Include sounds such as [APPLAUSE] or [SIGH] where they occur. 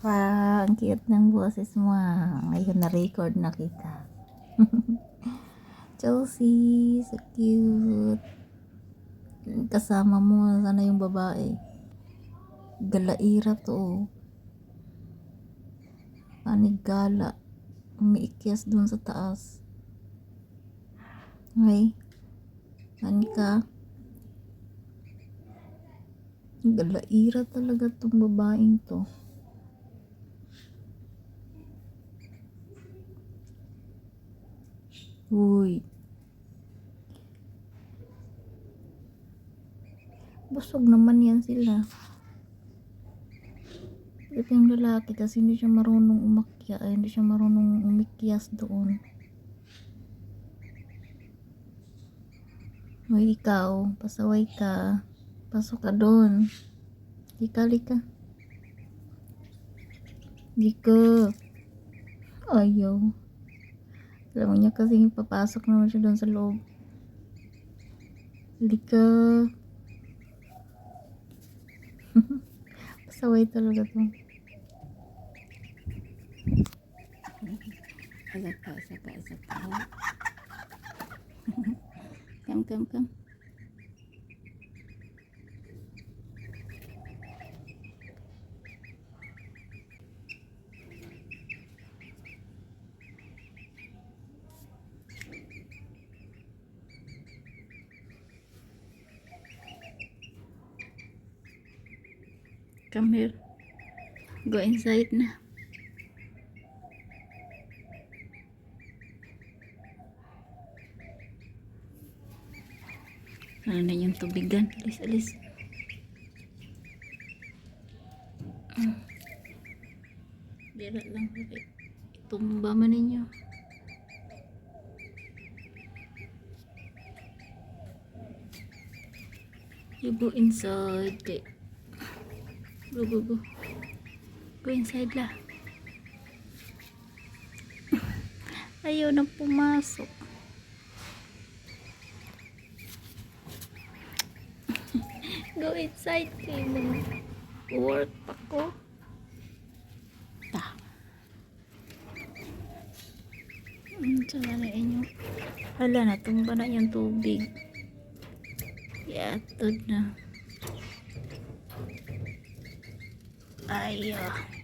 Wow, ang cute ng boses mo. ah. Ngayon na-record na kita. [LAUGHS] Chelsea, so cute. Kasama mo, sana yung babae. Galaira to. oh. Panigala. Umiikyas dun sa taas. Ay. Saan ka? Galaira talaga tong babaeng to. Uy. Busog naman yan sila. Ito yung lalaki kasi hindi siya marunong umakya, ay, hindi siya marunong umikyas doon. Uy, ikaw, pasaway ka. Pasok ka doon. Lika, lika. Lika. Ayaw. Alam niya kasi papasok naman siya doon sa loob. Lika. [LAUGHS] Pasaway talaga to. Pa, isa pa. [LAUGHS] Come, come, come. Come here. Go inside na. Ano na yung tubigan? Alis, alis. Ah. Dira lang. Itumba man ninyo. You go inside. Okay. Go, go, go. Go inside la. [LAUGHS] Ayaw na pumasok. [LAUGHS] Go inside kayo. Work pa ko. Ta. Ano sa inyo? Hala na, tumba na yung tubig. Yatod na. Ay, ah.